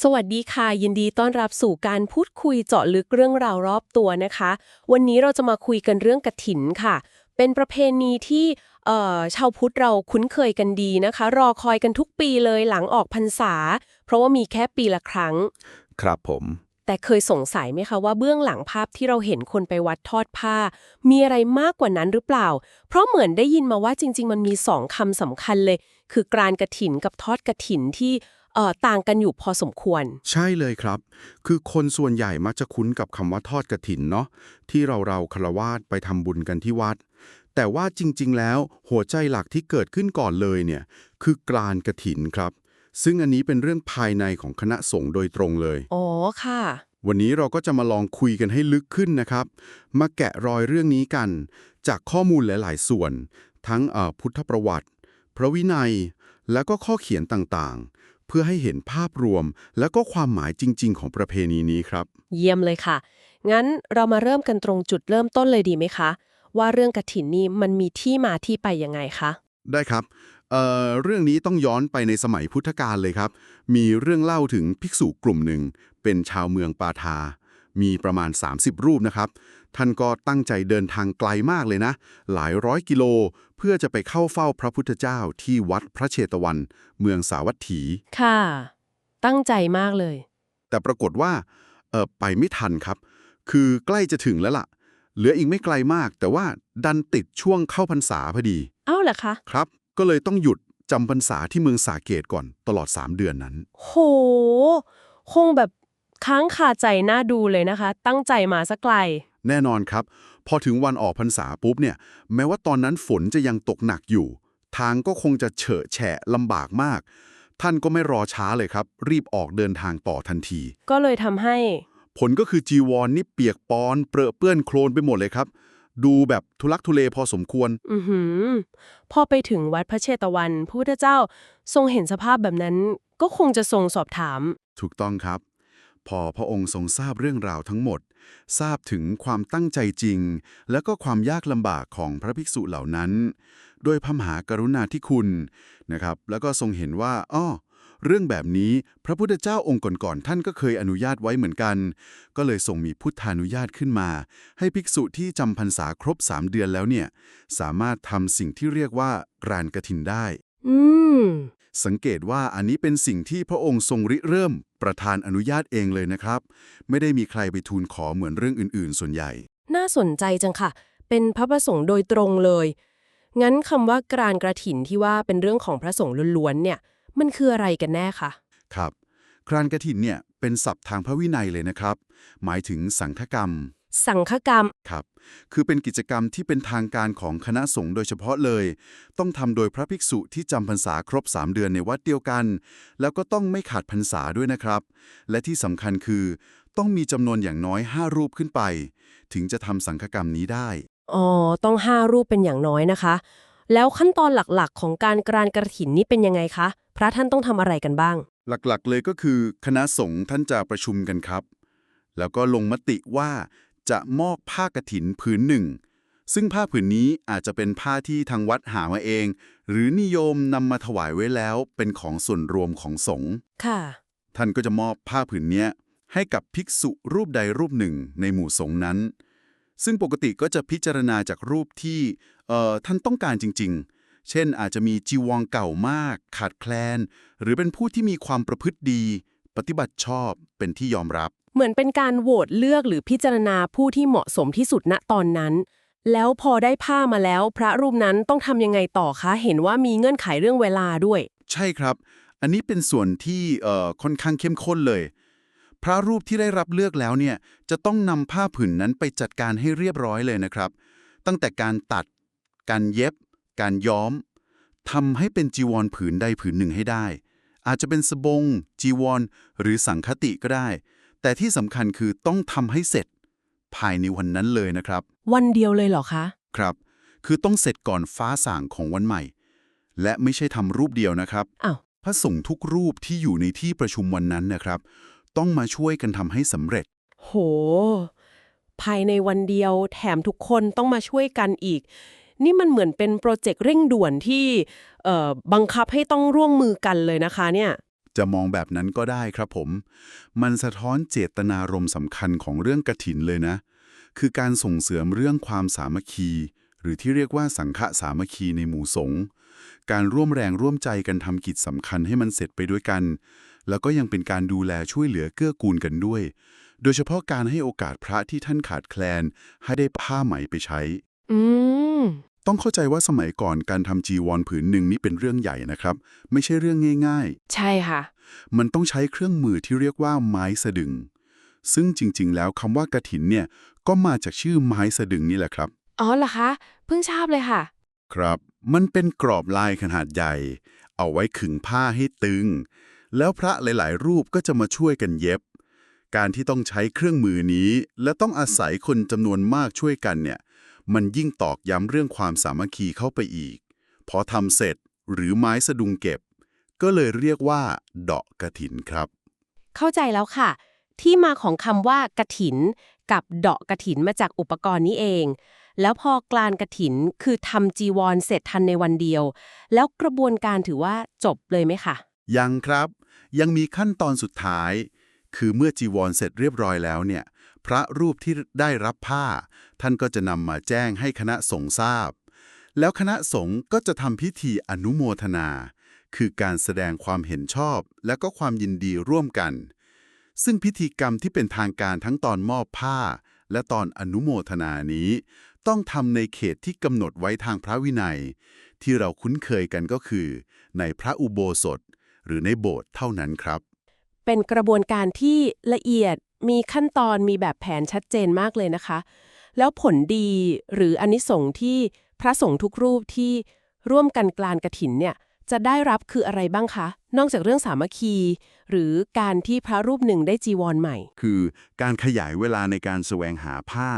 สวัสดีค่ะ ยินดีต้อนรับสู่การพูดคุยเจาะลึกเรื่องราวรอบตัวนะคะ วันนี้เราจะมาคุยกันเรื่องกระถินค่ะ เป็นประเพณีที่เอ่อชาวพุทธเราคุ้นเคยกันดีนะคะ รอคอยกันทุกปีเลยหลังออกพรรษา เพราะว่ามีแค่ปีละครั้ง ครับผม แต่เคยสงสัยไหมคะว่าเบื้องหลังภาพที่เราเห็นคนไปวัดทอดผ้า มีอะไรมากกว่านั้นหรือเปล่า เพราะเหมือนได้ยินมาว่าจริง ๆ มันมีสองคำสำคัญเลย คือกรานกระถินกับทอดกระถินที่เอ่อ ต่างกันอยู่พอสมควร ใช่เลยครับ คือคนส่วนใหญ่มักจะคุ้นกับคำว่าทอดกระถินเนาะที่เราเราคารวาสไปทำบุญกันที่วัด แต่ว่าจริง ๆ แล้วหัวใจหลักที่เกิดขึ้นก่อนเลยเนี่ยคือกรานกระถินครับ ซึ่งอันนี้เป็นเรื่องภายในของคณะสงฆ์โดยตรงเลยอ๋อค่ะ วันนี้เราก็จะมาลองคุยกันให้ลึกขึ้นนะครับ มาแกะรอยเรื่องนี้กัน จากข้อมูลหลาย ๆ ส่วน ทั้งเอ่อพุทธประวัติ พระวินัย แล้วก็ข้อเขียนต่างๆเพื่อให้เห็นภาพรวม แล้วก็ความหมายจริง ๆ ของประเพณีนี้ครับ เยี่ยมเลยค่ะ งั้นเรามาเริ่มกันตรงจุดเริ่มต้นเลยดีไหมคะ ว่าเรื่องกระถินนี่มันมีที่มาที่ไปยังไงคะได้ครับเอ่อเรื่องนี้ต้องย้อนไปในสมัยพุทธกาลเลยครับ มีเรื่องเล่าถึงภิกษุกลุ่มหนึ่ง เป็นชาวเมืองปาทา มีประมาณ 30 รูปนะครับ ท่านก็ตั้งใจเดินทางไกลมากเลยนะ หลายร้อยกิโล เพื่อจะไปเข้าเฝ้าพระพุทธเจ้าที่วัดพระเชตวัน เมืองสาวัตถี ค่ะ ตั้งใจมากเลย แต่ปรากฏว่าเออไปไม่ทันครับ คือใกล้จะถึงแล้วล่ะ เหลืออีกไม่ไกลมาก แต่ว่าดันติดช่วงเข้าพรรษาพอดี เอ้าเหรอคะ ครับ ก็เลยต้องหยุดจำพรรษาที่เมืองสาเกตก่อนตลอด 3 เดือนนั้น โห คงแบบ ค้างคาใจน่าดูเลยนะคะ ตั้งใจมาสักไกล แน่นอนครับ พอถึงวันออกพรรษาปุ๊บเนี่ย แม้ว่าตอนนั้นฝนจะยังตกหนักอยู่ ทางก็คงจะเฉอะแฉะลำบากมาก ท่านก็ไม่รอช้าเลยครับ รีบออกเดินทางต่อทันที ก็เลยทำให้ ผลก็คือจีวรนนี่เปียกปอน เปรอะเปื้อนโคลนไปหมดเลยครับ ดูแบบทุลักทุเลพอสมควร อือหือ พอไปถึงวัดพระเชตวันพระพุทธเจ้าทรงเห็นสภาพแบบนั้น ก็คงจะทรงสอบถาม ถูกต้องครับ พอพระองค์ทรงทราบเรื่องราวทั้งหมด ทราบถึงความตั้งใจจริง และก็ความยากลำบากของพระภิกษุเหล่านั้น โดยพระมหากรุณาธิคุณนะครับ แล้วก็ทรงเห็นว่าอ้อเรื่องแบบนี้พระพุทธเจ้าองค์ก่อนๆท่านก็เคยอนุญาตไว้เหมือนกัน ก็เลยทรงมีพุทธานุญาตขึ้นมา ให้ภิกษุที่จำพรรษาครบ3เดือนแล้วเนี่ย สามารถทำสิ่งที่เรียกว่ากรานกฐินได้ อืม สังเกตว่าอันนี้เป็นสิ่งที่พระองค์ทรงริเริ่ม ประธานอนุญาตเองเลยนะครับ ไม่ได้มีใครไปทูลขอเหมือนเรื่องอื่น ๆ ส่วนใหญ่ น่าสนใจจังค่ะ เป็นพระประสงค์โดยตรงเลย งั้นคำว่ากรานกระถินที่ว่าเป็นเรื่องของพระสงฆ์ล้วนๆเนี่ย มันคืออะไรกันแน่คะครับครานกฐินเนี่ยเป็นศัพท์ทางพระวินัยเลยนะครับ หมายถึงสังฆกรรม สังฆกรรม ครับ คือเป็นกิจกรรมที่เป็นทางการของคณะสงฆ์โดยเฉพาะเลย ต้องทำโดยพระภิกษุที่จำพรรษาครบ 3 เดือนในวัดเดียวกัน แล้วก็ต้องไม่ขาดพรรษาด้วยนะครับ และที่สำคัญคือ ต้องมีจำนวนอย่างน้อย 5 รูปขึ้นไป ถึงจะทำสังฆกรรมนี้ได้ อ๋อ ต้องห้ารูปเป็นอย่างน้อยนะคะ แล้วขั้นตอนหลักๆ ของการกรานกระถินนี่เป็นยังไงคะ พระท่านต้องทำอะไรกันบ้าง หลักๆ เลยก็คือ คณะสงฆ์ท่านจะประชุมกันครับ แล้วก็ลงมติว่า จะมอบผ้ากฐินผืนหนึ่ง ซึ่งผ้าผืนนี้อาจจะเป็นผ้าที่ทางวัดหามาเอง หรือนิยมนำมาถวายไว้แล้วเป็นของส่วนรวมของสงฆ์ค่ะ ท่านก็จะมอบผ้าผืนเนี้ยให้กับภิกษุรูปใดรูปหนึ่งในหมู่สงฆ์นั้น ซึ่งปกติก็จะพิจารณาจากรูปที่เอ่อท่านต้องการจริง ๆ เช่นอาจจะมีจีวรเก่ามาก ขาดแคลน หรือเป็นผู้ที่มีความประพฤติดี ปฏิบัติชอบเป็นที่ยอมรับ เหมือนเป็นการโหวตเลือกหรือพิจารณาผู้ที่เหมาะสมที่สุดณตอนนั้น แล้วพอได้ผ้ามาแล้ว พระรูปนั้นต้องทำยังไงต่อคะ เห็นว่ามีเงื่อนไขเรื่องเวลาด้วย ใช่ครับ อันนี้เป็นส่วนที่เอ่อค่อนข้างเข้มข้นเลย พระรูปที่ได้รับเลือกแล้วเนี่ยจะต้องนำผ้าผืนนั้นไปจัดการให้เรียบร้อยเลยนะครับ ตั้งแต่การตัด การเย็บ การย้อมทำให้เป็นจีวรผืนใดผืนหนึ่งให้ได้ อาจจะเป็นสบง จีวร หรือสังคติก็ได้ แต่ที่สำคัญคือต้องทำให้เสร็จ ภายในวันนั้นเลยนะครับ วันเดียวเลยเหรอคะ ครับ คือต้องเสร็จก่อนฟ้าส่างของวันใหม่ และไม่ใช่ทำรูปเดียวนะครับอ้าวพระสงฆ์ทุกรูปที่อยู่ในที่ประชุมวันนั้นนะครับ ต้องมาช่วยกันทำให้สำเร็จ โห ภายในวันเดียวแถมทุกคนต้องมาช่วยกันอีก นี่มันเหมือนเป็นโปรเจกต์เร่งด่วนที่เอ่อบังคับให้ต้องร่วมมือกันเลยนะคะเนี่ยจะมองแบบนั้นก็ได้ครับผม มันสะท้อนเจตนารมณ์สำคัญของเรื่องกฐินเลยนะ คือการส่งเสริมเรื่องความสามัคคี หรือที่เรียกว่าสังฆสามัคคีในหมู่สงฆ์การร่วมแรงร่วมใจกันทำกิจสำคัญให้มันเสร็จไปด้วยกัน แล้วก็ยังเป็นการดูแลช่วยเหลือเกื้อกูลกันด้วย โดยเฉพาะการให้โอกาสพระที่ท่านขาดแคลน ให้ได้ผ้าไหมไปใช้ อืม ต้องเข้าใจว่าสมัยก่อนการทำจีวรผืนหนึ่งนี่เป็นเรื่องใหญ่นะครับ ไม่ใช่เรื่องง่ายใช่ค่ะๆมันต้องใช้เครื่องมือที่เรียกว่าไม้สะดึง ซึ่งจริงๆ แล้วคำว่ากฐินเนี่ยก็มาจากชื่อไม้สะดึงนี่แหละครับ อ๋อเหรอคะ เพิ่งทราบเลยค่ะ ครับ มันเป็นกรอบลายขนาดใหญ่ เอาไว้ขึงผ้าให้ตึง แล้วพระหลายๆ รูปก็จะมาช่วยกันเย็บ การที่ต้องใช้เครื่องมือนี้ และต้องอาศัยคนจำนวนมากช่วยกันเนี่ย มันยิ่งตอกย้ำเรื่องความสามัคคีเข้าไปอีก พอทำเสร็จหรือไม้สะดุงเก็บ ก็เลยเรียกว่า เดาะกระถินครับ เข้าใจแล้วค่ะ ที่มาของคำว่ากระถิน กับเดาะกระถินมาจากอุปกรณ์นี้เอง แล้วพอกลานกระถินคือทำจีวรเสร็จทันในวันเดียว แล้วกระบวนการถือว่าจบเลยไหมคะยังครับ ยังมีขั้นตอนสุดท้าย คือเมื่อจีวรเสร็จเรียบร้อยแล้วเนี่ย พระรูปที่ได้รับผ้า ท่านก็จะนำมาแจ้งให้คณะสงฆ์ทราบ แล้วคณะสงฆ์ก็จะทำพิธีอนุโมทนา คือการแสดงความเห็นชอบและก็ความยินดีร่วมกัน ซึ่งพิธีกรรมที่เป็นทางการทั้งตอนมอบผ้า และตอนอนุโมทนานี้ ต้องทำในเขตที่กำหนดไว้ทางพระวินัย ที่เราคุ้นเคยกันก็คือ ในพระอุโบสถ หรือในโบสถ์เท่านั้นครับเป็นกระบวนการที่ละเอียด มีขั้นตอนมีแบบแผนชัดเจนมากเลยนะคะ แล้วผลดีหรืออานิสงส์ที่พระสงฆ์ทุกรูปที่ร่วมกันกลานกระถินเนี่ยจะได้รับคืออะไรบ้างคะ นอกจากเรื่องสามัคคี หรือการที่พระรูปหนึ่งได้จีวรใหม่ คือการขยายเวลาในการแสวงหาผ้า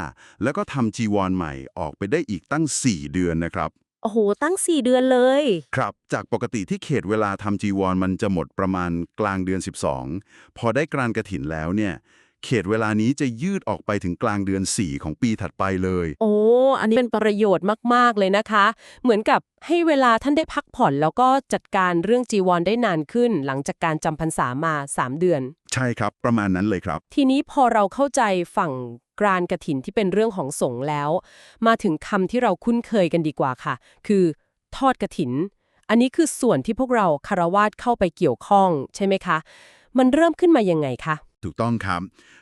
แล้วก็ทำจีวรใหม่ออกไปได้อีกตั้ง 4 เดือนนะครับ โอ้โห ตั้ง 4 เดือนเลย ครับ จากปกติที่เขตเวลาทำจีวรมันจะหมดประมาณกลางเดือน 12 พอได้กรานกระถินแล้วเนี่ย เขตเวลานี้จะยืดออกไปถึงกลางเดือน 4 ของปีถัดไปเลย โอ้ อันนี้เป็นประโยชน์มาก ๆ เลยนะคะ เหมือนกับให้เวลาท่านได้พักผ่อน แล้วก็จัดการเรื่องจีวรได้นานขึ้น หลังจากการจำพรรษามา 3 เดือน ใช่ครับ ประมาณนั้นเลยครับ ทีนี้พอเราเข้าใจฝั่งกรานกระถินที่เป็นเรื่องของสงฆ์แล้ว มาถึงคำที่เราคุ้นเคยกันดีกว่าค่ะ คือทอดกระถิน อันนี้คือส่วนที่พวกเราคารวาสเข้าไปเกี่ยวข้องใช่ไหมคะ มันเริ่มขึ้นมายังไงคะ ถูกต้องครับ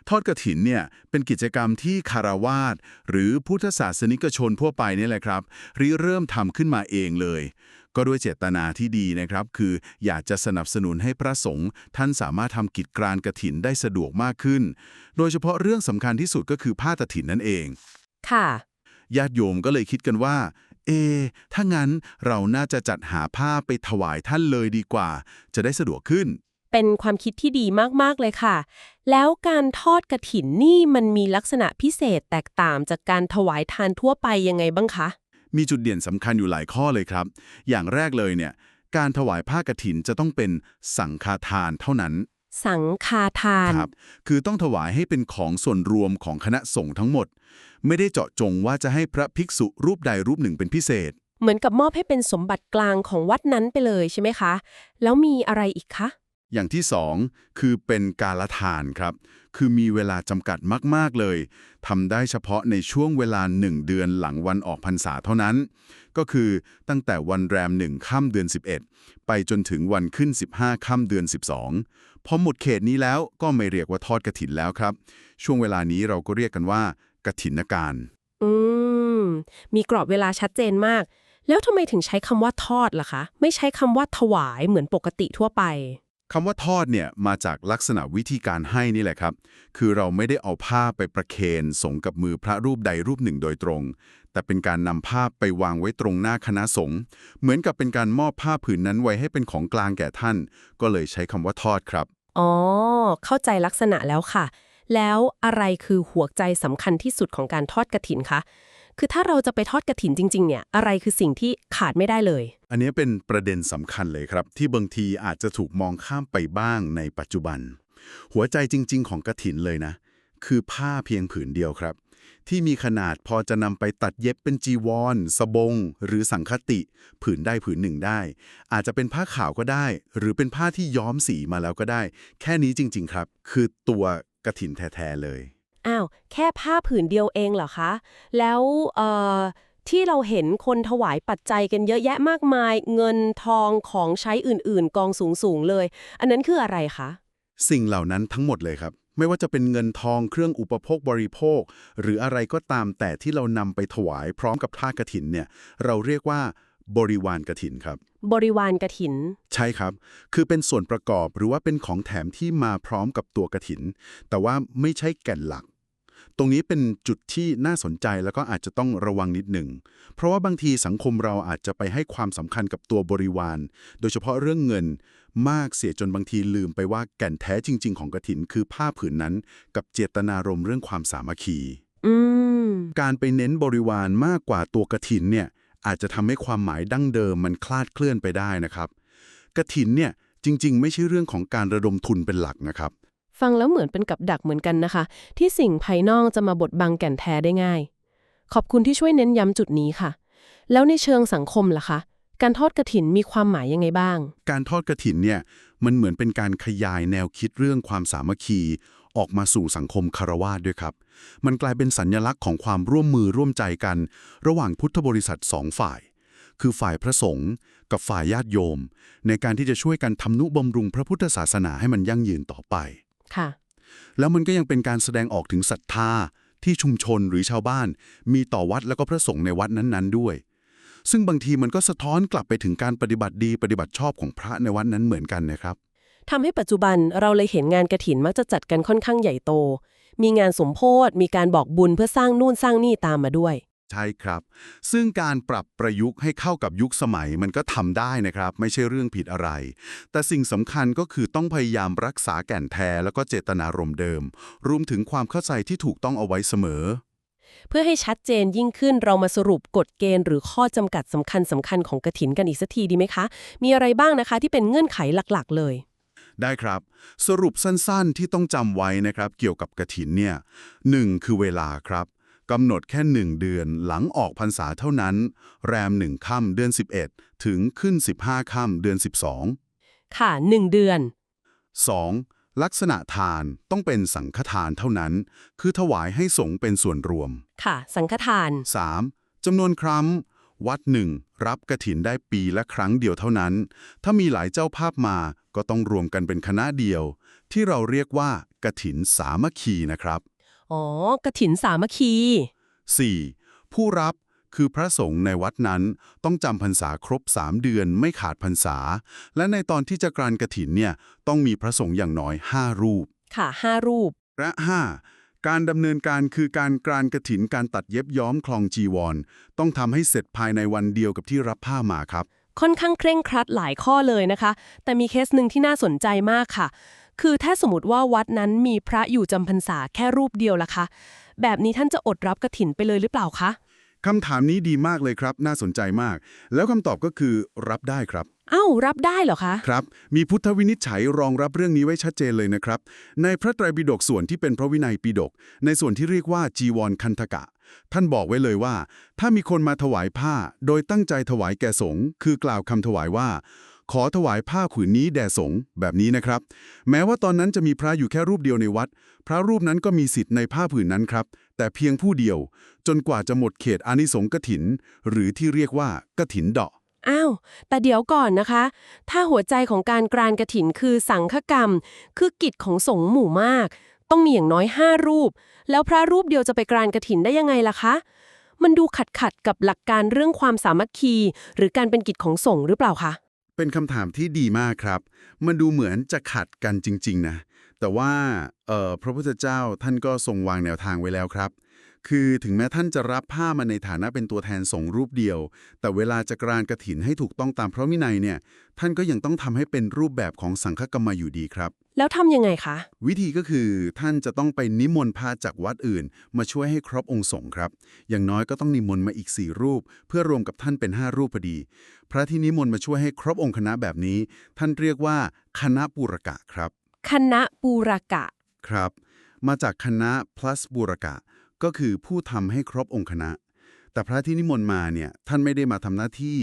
ทอดกระถินเนี่ยเป็นกิจกรรมที่คารวาสหรือพุทธศาสนิกชนทั่วไปนี่แหละครับริเริ่มทำขึ้นมาเองเลย ก็ด้วยเจตนาที่ดีนะครับ คืออยากจะสนับสนุนให้พระสงฆ์ท่านสามารถทำกิจกรานกระถินได้สะดวกมากขึ้น โดยเฉพาะเรื่องสำคัญที่สุดก็คือผ้ากฐินนั่นเอง ค่ะญาติโยมก็เลยคิดกันว่า เอะถ้างั้นเราน่าจะจัดหาผ้าไปถวายท่านเลยดีกว่า จะได้สะดวกขึ้น เป็นความคิดที่ดีมากๆเลยค่ะ แล้วการทอดกระถินนี่มันมีลักษณะพิเศษแตกต่างจากการถวายทานทั่วไปยังไงบ้างคะ มีจุดเด่นสำคัญอยู่หลายข้อเลยครับ อย่างแรกเลยเนี่ย การถวายผ้ากฐินจะต้องเป็นสังฆาทานเท่านั้น สังฆาทาน ครับ คือต้องถวายให้เป็นของส่วนรวมของคณะสงฆ์ทั้งหมด ไม่ได้เจาะจงว่าจะให้พระภิกษุรูปใดรูปหนึ่งเป็นพิเศษ เหมือนกับมอบให้เป็นสมบัติกลางของวัดนั้นไปเลยใช่ไหมคะ แล้วมีอะไรอีกคะ อย่างที่สองคือเป็นกาลทานครับ คือมีเวลาจำกัดมาก ๆ เลยทำได้เฉพาะในช่วงเวลาหนึ่งเดือนหลังวันออกพรรษาเท่านั้น ก็คือตั้งแต่วันแรมหนึ่งค่ำเดือน 11 ไปจนถึงวันขึ้น 15ค่ำเดือน 12 พอหมดเขตนี้แล้วก็ไม่เรียกว่าทอดกระถินแล้วครับ ช่วงเวลานี้เราก็เรียกกันว่ากฐินการ อืม มีกรอบเวลาชัดเจนมาก แล้วทำไมถึงใช้คำว่าทอดล่ะคะ ไม่ใช้คำว่าถวายเหมือนปกติทั่วไป คำว่าทอดเนี่ยมาจากลักษณะวิธีการให้นี่แหละครับ คือเราไม่ได้เอาผ้าไปประเคนส่งกับมือพระรูปใดรูปหนึ่งโดยตรง แต่เป็นการนำผ้าไปวางไว้ตรงหน้าคณะสงฆ์เหมือนกับเป็นการมอบผ้าผืนนั้นไว้ให้เป็นของกลางแก่ท่าน ก็เลยใช้คำว่าทอดครับ อ๋อ เข้าใจลักษณะแล้วค่ะ แล้วอะไรคือหัวใจสำคัญที่สุดของการทอดกระถินคะ คือถ้าเราจะไปทอดกระถินจริงๆเนี่ยอะไรคือสิ่งที่ขาดไม่ได้เลย อันนี้เป็นประเด็นสำคัญเลยครับ ที่บางทีอาจจะถูกมองข้ามไปบ้างในปัจจุบัน หัวใจจริง ๆ ของกระถินเลยนะ คือผ้าเพียงผืนเดียวครับ ที่มีขนาดพอจะนำไปตัดเย็บเป็นจีวรสบง หรือสังคติ ผืนได้ผืนหนึ่งได้ อาจจะเป็นผ้าขาวก็ได้ หรือเป็นผ้าที่ย้อมสีมาแล้วก็ได้ แค่นี้จริง ๆ ครับ คือตัวกระถินแท้ๆเลย อ้าว แค่ผ้าผืนเดียวเองเหรอคะ แล้วเอ่อที่เราเห็นคนถวายปัจจัยกันเยอะแยะมากมาย เงินทองของใช้อื่นๆ กองสูงๆเลย อันนั้นคืออะไรคะ สิ่งเหล่านั้นทั้งหมดเลยครับ ไม่ว่าจะเป็นเงินทองเครื่องอุปโภคบริโภค หรืออะไรก็ตามแต่ที่เรานำไปถวายพร้อมกับท่ากฐินเนี่ย เราเรียกว่าบริวารกฐินครับ บริวารกถิน ใช่ครับ คือเป็นส่วนประกอบหรือว่าเป็นของแถมที่มาพร้อมกับตัวกฐิน แต่ว่าไม่ใช่แก่นหลัก ตรงนี้เป็นจุดที่น่าสนใจแล้วก็อาจจะต้องระวังนิดหนึ่ง เพราะว่าบางทีสังคมเราอาจจะไปให้ความสำคัญกับตัวบริวาร โดยเฉพาะเรื่องเงินมากเสียจนบางทีลืมไปว่าแก่นแท้จริง ๆ ของกฐินคือผ้าผืนนั้น กับเจตนารมณ์เรื่องความสามัคคีอืมการไปเน้นบริวารมากกว่าตัวกระถินเนี่ยอาจจะทำให้ความหมายดั้งเดิมมันคลาดเคลื่อนไปได้นะครับกระถินเนี่ยจริง ๆ ไม่ใช่เรื่องของการระดมทุนเป็นหลักนะครับ ฟังแล้วเหมือนเป็นกับดักเหมือนกันนะคะ ที่สิ่งภายนอกจะมาบดบังแก่นแท้ได้ง่าย ขอบคุณที่ช่วยเน้นย้ำจุดนี้ค่ะ แล้วในเชิงสังคมล่ะคะการทอดกระถินมีความหมายยังไงบ้าง การทอดกระถินเนี่ยมันเหมือนเป็นการขยายแนวคิดเรื่องความสามัคคี ออกมาสู่สังคมคารวาสด้วยครับ มันกลายเป็นสัญญลักษณ์ของความร่วมมือร่วมใจกัน ระหว่างพุทธบริษัทสองฝ่าย คือฝ่ายพระสงฆ์กับฝ่ายญาติโยม ในการที่จะช่วยกันทำนุบำรุงพระพุทธศาสนาให้มันยั่งยืนต่อไป ค่ะ แล้วมันก็ยังเป็นการแสดงออกถึงศรัทธาที่ชุมชนหรือชาวบ้าน มีต่อวัดแล้วก็พระสงฆ์ในวัดนั้นๆด้วย ซึ่งบางทีมันก็สะท้อนกลับไปถึงการปฏิบัติดีปฏิบัติชอบของพระในวัดนั้นเหมือนกันนะครับทำให้ปัจจุบันเราเลยเห็นงานกระถินมักจะจัดกันค่อนข้างใหญ่โต มีงานสมโพธมีการบอกบุญเพื่อสร้างนู่นสร้างนี่ตามมาด้วย ใช่ครับ ซึ่งการปรับประยุกต์ให้เข้ากับยุคสมัยมันก็ทำได้นะครับ ไม่ใช่เรื่องผิดอะไร แต่สิ่งสำคัญก็คือต้องพยายามรักษาแก่นแท้แล้วก็เจตนารมณ์เดิม รวมถึงความเข้าใจที่ถูกต้องเอาไว้เสมอ เพื่อให้ชัดเจนยิ่งขึ้นเรามาสรุปกฎเกณฑ์หรือข้อจำกัดสำคัญสำคัญของกระถินกันอีกสักทีดีไหมคะ มีอะไรบ้างนะคะที่เป็นเงื่อนไขหลักๆ เลยได้ครับ สรุปสั้นๆที่ต้องจำไว้นะครับ เกี่ยวกับกระถินเนี่ยหนึ่งคือเวลาครับ กำหนดแค่หนึ่งเดือนหลังออกพรรษาเท่านั้น แรมหนึ่งค่ำเดือน 11 ถึงขึ้น 15ค่ำเดือน 12 ค่ะ1เดือน 2. ลักษณะทานต้องเป็นสังฆทานเท่านั้น คือถวายให้สงฆ์เป็นส่วนรวม ค่ะ สังฆทาน 3. จำนวนครั้งวัดหนึ่งรับกระถินได้ปีละครั้งเดียวเท่านั้น ถ้ามีหลายเจ้าภาพมาก็ต้องรวมกันเป็นคณะเดียว ที่เราเรียกว่ากระถินสามัคคีนะครับ อ๋อกระถินสามัคคี 4. ผู้รับคือพระสงฆ์ในวัดนั้นต้องจำพรรษาครบ3เดือนไม่ขาดพรรษา และในตอนที่จะกรานกระถินเนี่ยต้องมีพระสงฆ์อย่างน้อย 5 รูป ค่ะ5รูป และ 5. การดำเนินการคือการกรานกระถินการตัดเย็บย้อมคลองจีวร ต้องทำให้เสร็จภายในวันเดียวกับที่รับผ้ามาครับ ค่อนข้างเคร่งครัดหลายข้อเลยนะคะ แต่มีเคสหนึ่งที่น่าสนใจมากค่ะ คือถ้าสมมติว่าวัดนั้นมีพระอยู่จำพรรษาแค่รูปเดียวล่ะคะ แบบนี้ท่านจะอดรับกระถินไปเลยหรือเปล่าคะคำถามนี้ดีมากเลยครับ น่าสนใจมาก แล้วคำตอบก็คือรับได้ครับ เอ้า รับได้เหรอคะ ครับ มีพุทธวินิจฉัยรองรับเรื่องนี้ไว้ชัดเจนเลยนะครับ ในพระไตรปิฎกส่วนที่เป็นพระวินัยปิฎกในส่วนที่เรียกว่าจีวรคันธกะ ท่านบอกไว้เลยว่า ถ้ามีคนมาถวายผ้า โดยตั้งใจถวายแก่สงฆ์คือกล่าวคำถวายว่า ขอถวายผ้าผืนนี้แด่สงฆ์แบบนี้นะครับ แม้ว่าตอนนั้นจะมีพระอยู่แค่รูปเดียวในวัด พระรูปนั้นก็มีสิทธิ์ในผ้าผืนนั้นครับ แต่เพียงผู้เดียว จนกว่าจะหมดเขตอานิสงส์กถิน หรือที่เรียกว่ากถินเดาะอ้าว แต่เดี๋ยวก่อนนะคะ ถ้าหัวใจของการกรานกระถินคือสังฆกรรม คือกิจของสงฆ์หมู่มาก ต้องมีอย่างน้อยห้ารูป แล้วพระรูปเดียวจะไปกรานกระถินได้ยังไงล่ะคะ มันดูขัดขัดกับหลักการเรื่องความสามัคคี หรือการเป็นกิจของสงฆ์หรือเปล่าคะ เป็นคำถามที่ดีมากครับ มันดูเหมือนจะขัดกันจริง ๆ นะ แต่ว่าเอ่อพระพุทธเจ้าท่านก็ทรงวางแนวทางไว้แล้วครับ คือถึงแม้ท่านจะรับผ้ามาในฐานะเป็นตัวแทนสงฆ์รูปเดียว แต่เวลาจะกรานกระถินให้ถูกต้องตามพระวินัยเนี่ย ท่านก็ยังต้องทำให้เป็นรูปแบบของสังฆกรรมอยู่ดีครับ แล้วทำยังไงคะ วิธีก็คือท่านจะต้องไปนิมนต์พระจากวัดอื่น มาช่วยให้ครบองค์สงฆ์ครับ อย่างน้อยก็ต้องนิมนต์มาอีก 4 รูป เพื่อรวมกับท่านเป็น 5 รูปพอดี พระที่นิมนต์มาช่วยให้ครบองค์คณะแบบนี้ ท่านเรียกว่าคณะปุรกะครับ คณะปูรกะ ครับ มาจากคณะ plus บูรกะ ก็คือผู้ทำให้ครบองค์คณะ แต่พระที่นิมนต์มาเนี่ยท่านไม่ได้มาทำหน้าที่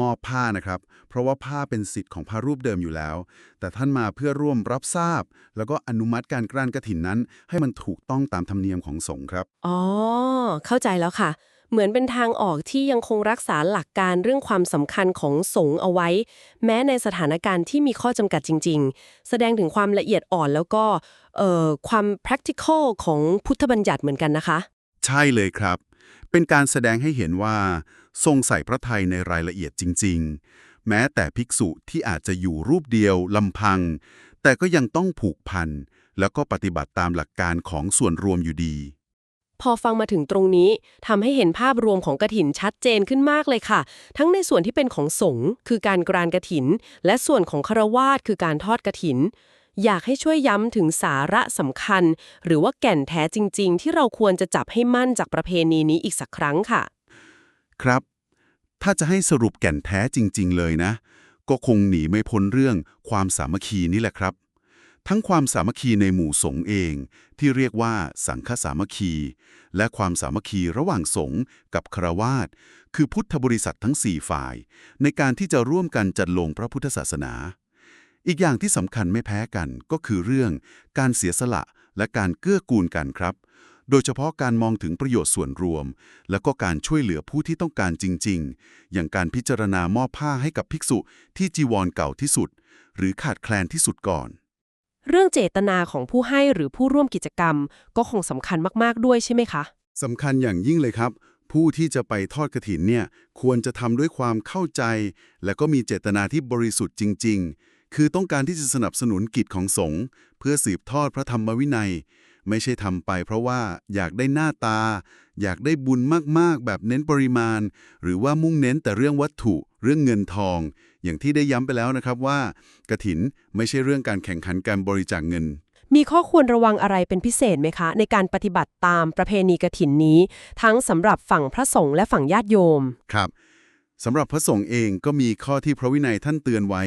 มอบผ้านะครับ เพราะว่าผ้าเป็นสิทธิ์ของพระรูปเดิมอยู่แล้ว แต่ท่านมาเพื่อร่วมรับทราบ แล้วก็อนุมัติการกรานกระถินนั้น ให้มันถูกต้องตามธรรมเนียมของสงฆ์ครับ อ๋อ เข้าใจแล้วค่ะ เหมือนเป็นทางออกที่ยังคงรักษาหลักการเรื่องความสำคัญของสงฆ์เอาไว้ แม้ในสถานการณ์ที่มีข้อจำกัดจริง ๆ แสดงถึงความละเอียดอ่อนแล้วก็เอ่อความ practical ของพุทธบัญญัติเหมือนกันนะคะ ใช่เลยครับ เป็นการแสดงให้เห็นว่า ทรงใส่พระไทยในรายละเอียดจริง ๆ แม้แต่ภิกษุที่อาจจะอยู่รูปเดียวลำพัง แต่ก็ยังต้องผูกพันแล้วก็ปฏิบัติตามหลักการของส่วนรวมอยู่ดี พอฟังมาถึงตรงนี้ทำให้เห็นภาพรวมของกระถินชัดเจนขึ้นมากเลยค่ะ ทั้งในส่วนที่เป็นของสงฆ์คือการกรานกระถิน และส่วนของคารวาสคือการทอดกระถิน อยากให้ช่วยย้ำถึงสาระสำคัญ หรือว่าแก่นแท้จริง ๆ ที่เราควรจะจับให้มั่นจากประเพณีนี้อีกสักครั้งค่ะ ครับ ถ้าจะให้สรุปแก่นแท้จริง ๆ เลยนะ ก็คงหนีไม่พ้นเรื่องความสามัคคีนี่แหละครับ ทั้งความสามัคคีในหมู่สงฆ์เอง ที่เรียกว่าสังฆสามัคคี และความสามัคคีระหว่างสงฆ์กับครวาสคือพุทธบริษัททั้ง 4 ฝ่าย ในการที่จะร่วมกันจัดลงพระพุทธศาสนา อีกอย่างที่สำคัญไม่แพ้กันก็คือเรื่องการเสียสละและการเกื้อกูลกันครับ โดยเฉพาะการมองถึงประโยชน์ส่วนรวม แล้วก็การช่วยเหลือผู้ที่ต้องการจริง ๆ อย่างการพิจารณามอบผ้าให้กับภิกษุที่จีวรเก่าที่สุด หรือขาดแคลนที่สุดก่อน เรื่องเจตนาของผู้ให้หรือผู้ร่วมกิจกรรม ก็คงสำคัญมากๆด้วยใช่ไหมคะ สำคัญอย่างยิ่งเลยครับ ผู้ที่จะไปทอดกระถินเนี่ยควรจะทำด้วยความเข้าใจ และก็มีเจตนาที่บริสุทธิ์จริง ๆ คือต้องการที่จะสนับสนุนกิจของสงฆ์เพื่อสืบทอดพระธรรมวินัย ไม่ใช่ทำไปเพราะว่าอยากได้หน้าตา อยากได้บุญมากๆ แบบเน้นปริมาณ หรือว่ามุ่งเน้นแต่เรื่องวัตถุ เรื่องเงินทอง อย่างที่ได้ย้ำไปแล้วนะครับว่ากระถินไม่ใช่เรื่องการแข่งขันการบริจาคเงิน มีข้อควรระวังอะไรเป็นพิเศษไหมคะ ในการปฏิบัติตามประเพณีกฐินนี้ ทั้งสำหรับฝั่งพระสงฆ์และฝั่งญาติโยมครับสำหรับพระสงฆ์เองก็มีข้อที่พระวินัยท่านเตือนไว้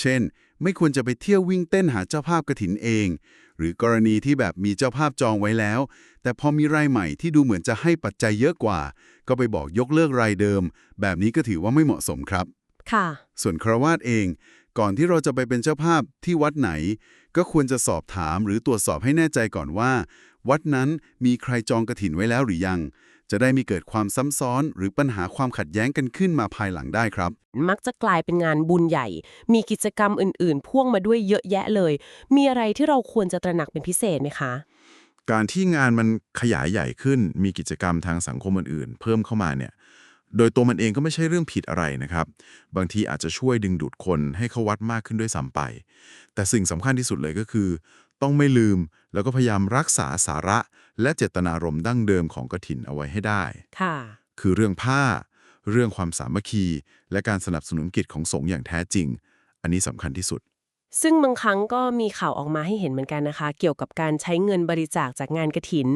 เช่น ไม่ควรจะไปเที่ยววิ่งเต้นหาเจ้าภาพกระถินเอง หรือกรณีที่แบบมีเจ้าภาพจองไว้แล้ว แต่พอมีรายใหม่ที่ดูเหมือนจะให้ปัจจัยเยอะกว่า ก็ไปบอกยกเลิกรายเดิม แบบนี้ก็ถือว่าไม่เหมาะสมครับ ค่ะ ส่วนครวาสเอง ก่อนที่เราจะไปเป็นเจ้าภาพที่วัดไหน ก็ควรจะสอบถามหรือตรวจสอบให้แน่ใจก่อนว่า วัดนั้นมีใครจองกระถินไว้แล้วหรือยัง จะได้ไมีเกิดความซ้ำซ้อนหรือปัญหาความขัดแย้งกันขึ้นมาภายหลังได้ครับ มักจะกลายเป็นงานบุญใหญ่ มีกิจกรรมอื่น ๆ พ่วงมาด้วยเยอะแยะเลย มีอะไรที่เราควรจะตระหนักเป็นพิเศษไหมคะ การที่งานมันขยายใหญ่ขึ้น มีกิจกรรมทางสังคมอื่น ๆ เพิ่มเข้ามาเนี่ยโดยตัวมันเองก็ไม่ใช่เรื่องผิดอะไรนะครับ บางทีอาจจะช่วยดึงดูดคนให้เข้าวัดมากขึ้นด้วยซ้ำไป แต่สิ่งสำคัญที่สุดเลยก็คือ ต้องไม่ลืมแล้วก็พยายามรักษาสาระ และเจตนารมณ์ดั้งเดิมของกฐินเอาไว้ให้ได้ ค่ะ คือเรื่องผ้า เรื่องความสามัคคี และการสนับสนุนกิจของสงฆ์อย่างแท้จริง อันนี้สำคัญที่สุด ซึ่งบางครั้งก็มีข่าวออกมาให้เห็นเหมือนกันนะคะ เกี่ยวกับการใช้เงินบริจาคจากงานกระถิน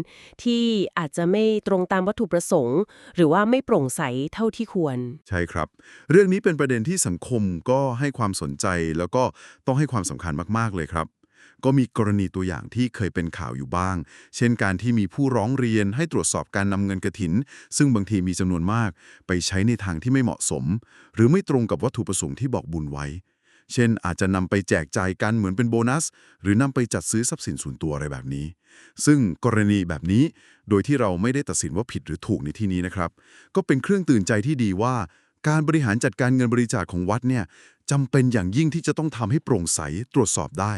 ที่อาจจะไม่ตรงตามวัตถุประสงค์ หรือว่าไม่โปร่งใสเท่าที่ควร ใช่ครับ เรื่องนี้เป็นประเด็นที่สังคมก็ให้ความสนใจแล้วก็ต้องให้ความสำคัญมาก ๆ เลยครับ ก็มีกรณีตัวอย่างที่เคยเป็นข่าวอยู่บ้าง เช่นการที่มีผู้ร้องเรียนให้ตรวจสอบการนำเงินกระถิน ซึ่งบางทีมีจำนวนมาก ไปใช้ในทางที่ไม่เหมาะสม หรือไม่ตรงกับวัตถุประสงค์ที่บอกบุญไว้ เช่น อาจจะนำไปแจกจ่ายกันเหมือนเป็นโบนัส หรือนำไปจัดซื้อทรัพย์สินส่วนตัวอะไรแบบนี้ ซึ่งกรณีแบบนี้ โดยที่เราไม่ได้ตัดสินว่าผิดหรือถูกในที่นี้นะครับ ก็เป็นเครื่องตื่นใจที่ดีว่า การบริหารจัดการเงินบริจาคของวัดเนี่ยจำเป็นอย่างยิ่งที่จะต้องทำให้โปร่งใสตรวจสอบได้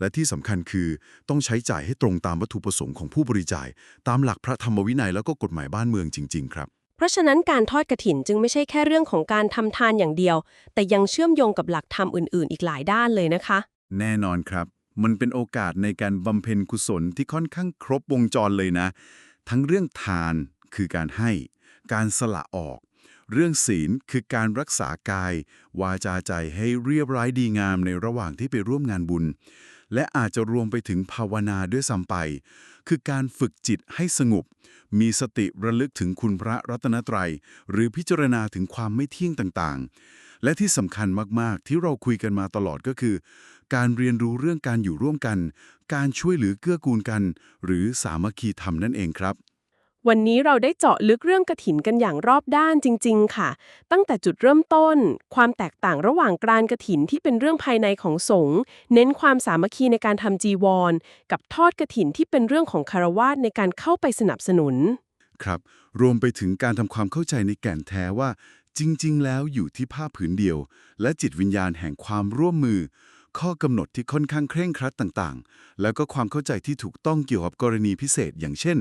และที่สำคัญคือต้องใช้จ่ายให้ตรงตามวัตถุประสงค์ของผู้บริจาคตามหลักพระธรรมวินัยแล้วก็กฎหมายบ้านเมืองจริง ๆ ครับ เพราะฉะนั้นการทอดกระถินจึงไม่ใช่แค่เรื่องของการทำทานอย่างเดียว แต่ยังเชื่อมโยงกับหลักธรรมอื่น ๆ อีกหลายด้านเลยนะคะ แน่นอนครับ มันเป็นโอกาสในการบำเพ็ญกุศลที่ค่อนข้างครบวงจรเลยนะ ทั้งเรื่องทานคือการให้ การสละออก เรื่องศีลคือการรักษากาย วาจาใจให้เรียบร้อยดีงามในระหว่างที่ไปร่วมงานบุญ และอาจจะรวมไปถึงภาวนาด้วยซ้ำไป คือการฝึกจิตให้สงบ มีสติระลึกถึงคุณพระรัตนตรัย หรือพิจารณาถึงความไม่เที่ยงต่างๆ และที่สำคัญมากๆ ที่เราคุยกันมาตลอดก็คือ การเรียนรู้เรื่องการอยู่ร่วมกัน การช่วยเหลือเกื้อกูลกัน หรือสามัคคีธรรมนั่นเองครับ วันนี้เราได้เจาะลึกเรื่องกระถินกันอย่างรอบด้านจริง ๆ ค่ะ ตั้งแต่จุดเริ่มต้น ความแตกต่างระหว่างการกระถินที่เป็นเรื่องภายในของสงฆ์เน้นความสามัคคีในการทำจีวร กับทอดกระถินที่เป็นเรื่องของคารวาสในการเข้าไปสนับสนุน ครับ รวมไปถึงการทำความเข้าใจในแก่นแท้ว่า จริง ๆ แล้วอยู่ที่ผ้าผืนเดียว และจิตวิญญาณแห่งความร่วมมือ ข้อกำหนดที่ค่อนข้างเคร่งครัดต่างๆ แล้วก็ความเข้าใจที่ถูกต้องเกี่ยวกับกรณีพิเศษ อย่างเช่น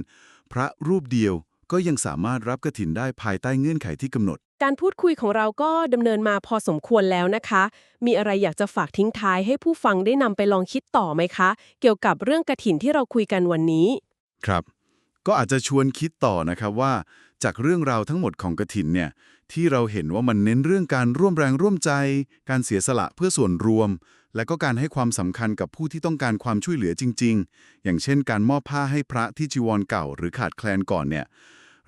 พระรูปเดียวก็ยังสามารถรับกระถินได้ภายใต้เงื่อนไขที่กำหนด การพูดคุยของเราก็ดำเนินมาพอสมควรแล้วนะคะ มีอะไรอยากจะฝากทิ้งท้ายให้ผู้ฟังได้นำไปลองคิดต่อไหมคะ เกี่ยวกับเรื่องกระถินที่เราคุยกันวันนี้ ครับ ก็อาจจะชวนคิดต่อนะครับว่า จากเรื่องราวทั้งหมดของกระถินเนี่ยที่เราเห็นว่ามันเน้นเรื่องการร่วมแรงร่วมใจ การเสียสละเพื่อส่วนรวม และก็การให้ความสำคัญกับผู้ที่ต้องการความช่วยเหลือจริง ๆ อย่างเช่น การมอบผ้าให้พระที่จีวรเก่า หรือขาดแคลนก่อนเนี่ย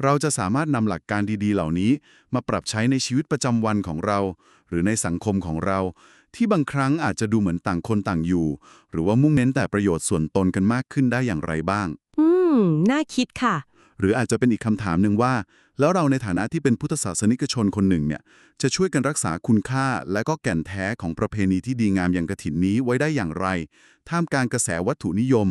เราจะสามารถนำหลักการดีๆ เหล่านี้ มาปรับใช้ในชีวิตประจำวันของเรา หรือในสังคมของเรา ที่บางครั้งอาจจะดูเหมือนต่างคนต่างอยู่ หรือว่ามุ่งเน้นแต่ประโยชน์ส่วนตนกันมากขึ้นได้อย่างไรบ้าง อืม น่าคิดค่ะ หรืออาจจะเป็นอีกคำถามหนึ่งว่า แล้วเราในฐานะที่เป็นพุทธศาสนิกชนคนหนึ่งเนี่ยจะช่วยกันรักษาคุณค่า และก็แก่นแท้ของประเพณีที่ดีงามอย่างกฐินนี้ไว้ได้อย่างไร ท่ามกลางกระแสวัตถุนิยม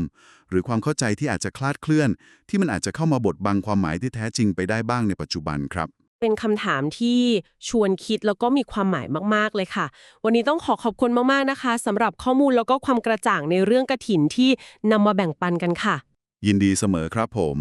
หรือความเข้าใจที่อาจจะคลาดเคลื่อน ที่มันอาจจะเข้ามาบดบังความหมายที่แท้จริงไปได้บ้างในปัจจุบันครับเป็นคำถามที่ชวนคิดแล้วก็มีความหมายมาก ๆ เลยค่ะ วันนี้ต้องขอขอบคุณมาก ๆ นะคะสำหรับข้อมูลแล้วก็ความกระจ่างในเรื่องกระถินที่นำมาแบ่งปันกันค่ะ ยินดีเสมอครับผม